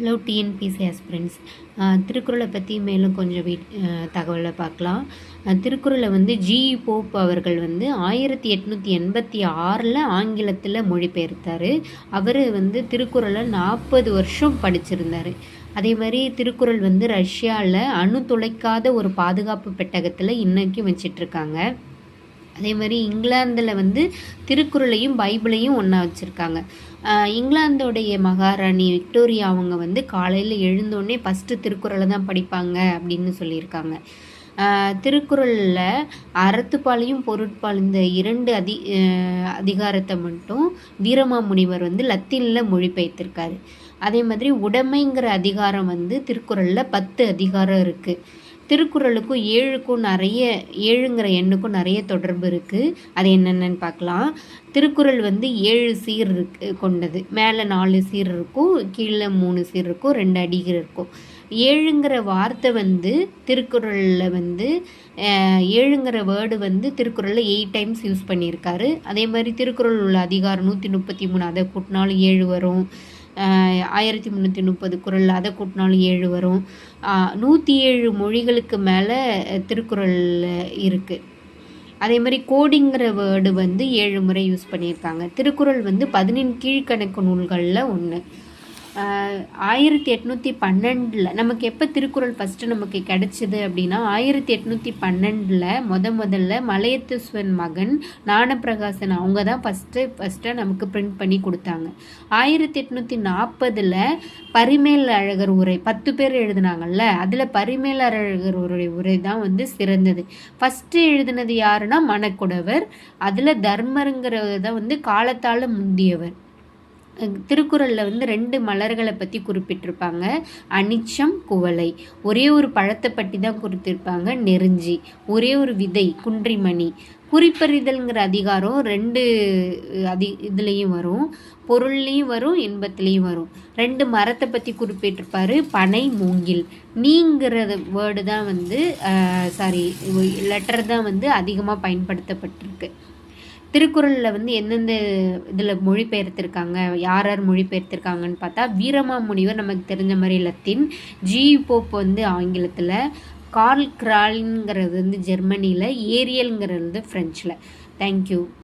Hello TNPSC aspirants திருக்குறளை பற்றி மேலும் கொஞ்சம் வீ தகவலை பார்க்கலாம். திருக்குறளை வந்து ஜி போப் அவர்கள் வந்து ஆயிரத்தி எட்நூற்றி எண்பத்தி ஆறில் ஆங்கிலத்தில் மொழிபெயர்த்தார். அவர் வந்து திருக்குறளை நாற்பது வருஷம் படிச்சிருந்தார். அதே மாதிரி திருக்குறள் வந்து ரஷ்யாவில் அணு துளைக்காத ஒரு பாதுகாப்பு பெட்டகத்தில் இன்றைக்கும் வச்சிட்ருக்காங்க. அதே மாதிரி இங்கிலாந்தில் வந்து திருக்குறளையும் பைபிளையும் ஒன்றா வச்சுருக்காங்க. இங்கிலாந்தோடைய மகாராணி விக்டோரியா அவங்க வந்து காலையில் எழுந்தோடனே ஃபஸ்ட்டு திருக்குறளை தான் படிப்பாங்க அப்படின்னு சொல்லியிருக்காங்க. திருக்குறளில் அறத்துப்பாலையும் பொருட்பால் இந்த இரண்டு அதி அதிகாரத்தை மட்டும் வீரமாமுனிவர் வந்து லத்தீனில் மொழிபெயர்த்திருக்காரு. அதே மாதிரி உடைமைங்கிற அதிகாரம் வந்து திருக்குறளில் பத்து அதிகாரம் இருக்குது திருக்குறளுக்கும் ஏழுக்கும் நிறைய ஏழுங்கிற எண்ணுக்கும் நிறைய தொடர்பு இருக்குது அது என்னென்னு பார்க்கலாம். திருக்குறள் வந்து ஏழு சீர் இருக்கு கொண்டது. மேலே நாலு சீர் இருக்கும் கீழே மூணு சீர் இருக்கும் ரெண்டு அடிகள் இருக்கும். ஏழுங்கிற வார்த்தை வந்து திருக்குறளில் வந்து ஏழுங்கிற வேர்டு வந்து திருக்குறளில் எயிட் டைம்ஸ் யூஸ் பண்ணியிருக்காரு. அதே மாதிரி திருக்குறள் உள்ள அதிகாரம் நூற்றி முப்பத்தி மூணு அதை கூட்டினாலும் ஏழு வரும். ஆயிரத்தி முந்நூற்றி முப்பது குரல் அதை கூட்டினாலும் ஏழு வரும். நூற்றி ஏழு மொழிகளுக்கு மேலே திருக்குறளில் இருக்குது அதே மாதிரி கோடிங்கிற வேர்டு வந்து ஏழு முறை யூஸ் பண்ணியிருக்காங்க. திருக்குறள் வந்து பதினெண் கீழ்கணக்கு நூல்களில் ஒன்று ஆயிரத்தி எட்நூற்றி பன்னெண்டில் நமக்கு எப்போ திருக்குறள் ஃபஸ்ட்டு நமக்கு கிடச்சிது அப்படின்னா ஆயிரத்தி எட்நூற்றி பன்னெண்டில் முத முதல்ல மலையத்துஸ்வன் மகன் ஞானப்பிரகாசன் அவங்க தான் ஃபஸ்ட்டு ஃபஸ்ட்டாக நமக்கு பிரிண்ட் பண்ணி கொடுத்தாங்க. ஆயிரத்தி எட்நூற்றி நாற்பதில் பரிமேல் அழகர் உரை பத்து பேர் எழுதுனாங்கல்ல அதில் பரிமேல் அழகர் உரை உரை தான் வந்து சிறந்தது. ஃபஸ்ட்டு எழுதினது யாருன்னா மணக்குடவர் அதில் தர்மருங்கிறத வந்து காலத்தால் முந்தியவர். திருக்குறளில் வந்து ரெண்டு மலர்களை பற்றி குறிப்பிட்டிருப்பாங்க. அனிச்சம் குவளை. ஒரே ஒரு பழத்தை பற்றி தான் குறித்திருப்பாங்க. நெருஞ்சி. ஒரே ஒரு விதை குன்றிமணி. குறிப்பறிதல்ங்கிற அதிகாரம் ரெண்டு அதி இதுலேயும் வரும். பொருள்லேயும் வரும் இன்பத்துலேயும் வரும். ரெண்டு மரத்தை பற்றி குறிப்பிட்டிருப்பாரு. பனை மூங்கில். நீங்கிறது வேர்டு தான் வந்து சாரி லெட்டர் தான் வந்து அதிகமாக பயன்படுத்தப்பட்டிருக்கு. திருக்குறளில் வந்து எந்தெந்த இதில் மொழிபெயர்த்திருக்காங்க யார் யார் மொழிபெயர்த்திருக்காங்கன்னு பார்த்தா வீரமா முனிவர் நமக்கு தெரிஞ்ச மாதிரி லத்தீன் ஜி போப் வந்து ஆங்கிலத்தில் கார்ல் கிரால்ங்கிறது வந்து ஜெர்மனியில் ஏரியல்ங்கிறது வந்து ஃப்ரெஞ்சில் தேங்க்யூ